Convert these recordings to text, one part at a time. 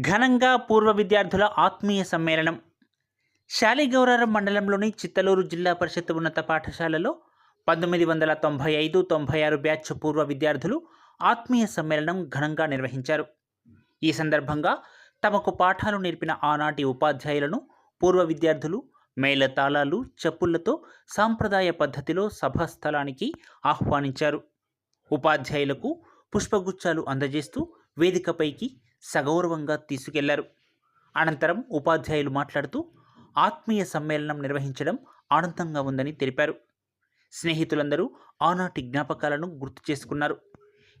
ఘనంగా పూర్వ విద్యార్థుల ఆత్మీయ సమ్మేళనం. శాలిగౌరారం మండలంలోని చిత్తలూరు జిల్లా పరిషత్ ఉన్నత పాఠశాలలో పంతొమ్మిది వందల తొంభై ఐదు తొంభై ఆరు బ్యాచ్ పూర్వ విద్యార్థులు ఆత్మీయ సమ్మేళనం ఘనంగా నిర్వహించారు. ఈ సందర్భంగా తమకు పాఠాలు నేర్పిన ఆనాటి ఉపాధ్యాయులను పూర్వ విద్యార్థులు మేళ తాళాలు చెప్పులతో సాంప్రదాయ పద్ధతిలో సభాస్థలానికి ఆహ్వానించారు. ఉపాధ్యాయులకు పుష్పగుచ్చాలు అందజేస్తూ వేదికపైకి సగౌరవంగా తీసుకెళ్ళారు. అనంతరం ఉపాధ్యాయులు మాట్లాడుతూ ఆత్మీయ సమ్మేళనం నిర్వహించడం ఆనందంగా ఉందని తెలిపారు. స్నేహితులందరూ ఆనాటి జ్ఞాపకాలను గుర్తు చేసుకున్నారు.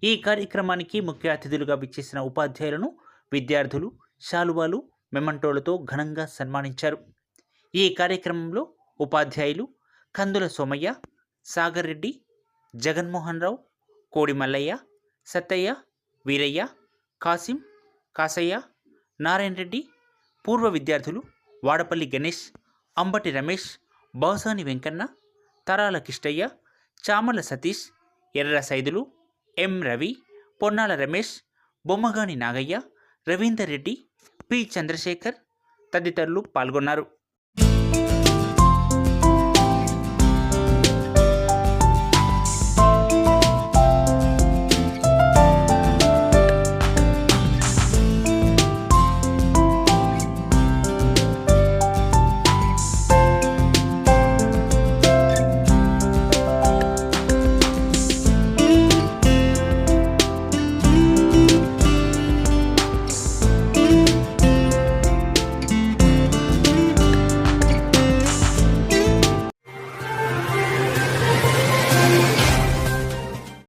ఈ కార్యక్రమానికి ముఖ్య అతిథులుగా విచ్చేసిన ఉపాధ్యాయులను విద్యార్థులు శాలువాలు మెమంటోలతో ఘనంగా సన్మానించారు. ఈ కార్యక్రమంలో ఉపాధ్యాయులు కందుల సోమయ్య సాగర్ రెడ్డి జగన్మోహన్ రావు కోడి మల్లయ్య సత్తయ్య వీరయ్య కాసిం కాసయ్య నారాయణ రెడ్డి పూర్వ విద్యార్థులు వాడపల్లి గణేష్ అంబటి రమేష్ బౌసాని వెంకన్న తరాల కిష్టయ్య చామల సతీష్ ఎర్ర సైదులు ఎం రవి పొన్నాల రమేష్ బొమ్మగాని నాగయ్య రవీందర్ రెడ్డి పి చంద్రశేఖర్ తదితరులు పాల్గొన్నారు.